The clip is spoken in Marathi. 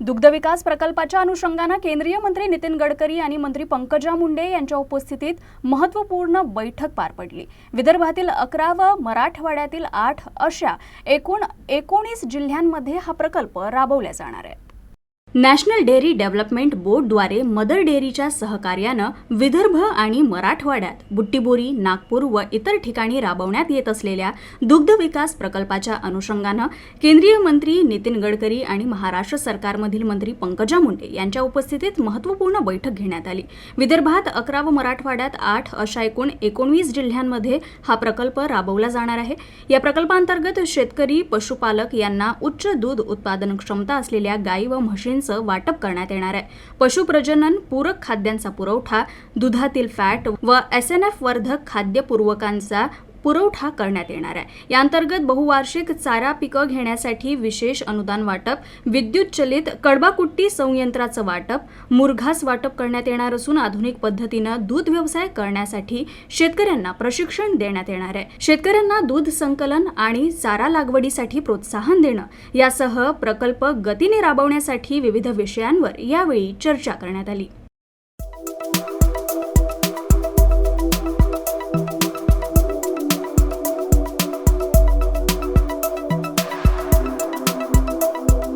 दुग्धविकास प्रकल्पाच्या अनुषंगानं केंद्रीय मंत्री नितीन गडकरी आणि मंत्री पंकजा मुंडे यांच्या उपस्थितीत महत्त्वपूर्ण बैठक पार पडली. विदर्भातील अकरा व मराठवाड्यातील आठ अशा एकूण एकोणीस जिल्ह्यांमध्ये हा प्रकल्प राबवला जाणार आहे. नॅशनल डेअरी डेव्हलपमेंट बोर्डद्वारे मदर डेअरीच्या सहकार्यानं विदर्भ आणि मराठवाड्यात बुट्टीबोरी नागपूर व इतर ठिकाणी राबवण्यात येत असलेल्या दुग्ध विकास प्रकल्पाच्या अनुषंगानं केंद्रीय मंत्री नितीन गडकरी आणि महाराष्ट्र सरकारमधील मंत्री पंकजा मुंडे यांच्या उपस्थितीत महत्त्वपूर्ण बैठक घेण्यात आली. विदर्भात अकरा व मराठवाड्यात आठ अशा एकूण एकोणवीस जिल्ह्यांमध्ये हा प्रकल्प राबवला जाणार आहे. या प्रकल्पांतर्गत शेतकरी पशुपालक यांना उच्च दूध उत्पादन क्षमता असलेल्या गायी व म्हशींचं वाटप करण्यात येणार आहे. पशुप्रजनन पूरक खाद्यांचा पुरवठा दुधातील फॅट व एस एन एफ वर्धक खाद्यपूर्वकांचा पुरवठा करण्यात येणार आहे. या अंतर्गत बहुवार्षिक चारा पिकं घेण्यासाठी विशेष अनुदान वाटप विद्युत चलित कडबाकुट्टी संयंत्राचं वाटप मुरघास वाटप करण्यात येणार असून आधुनिक पद्धतीनं दूध व्यवसाय करण्यासाठी शेतकऱ्यांना प्रशिक्षण देण्यात येणार आहे. शेतकऱ्यांना दूध संकलन आणि चारा लागवडीसाठी प्रोत्साहन देणं यासह प्रकल्प गतीने राबवण्यासाठी विविध विषयांवर यावेळी चर्चा करण्यात आली.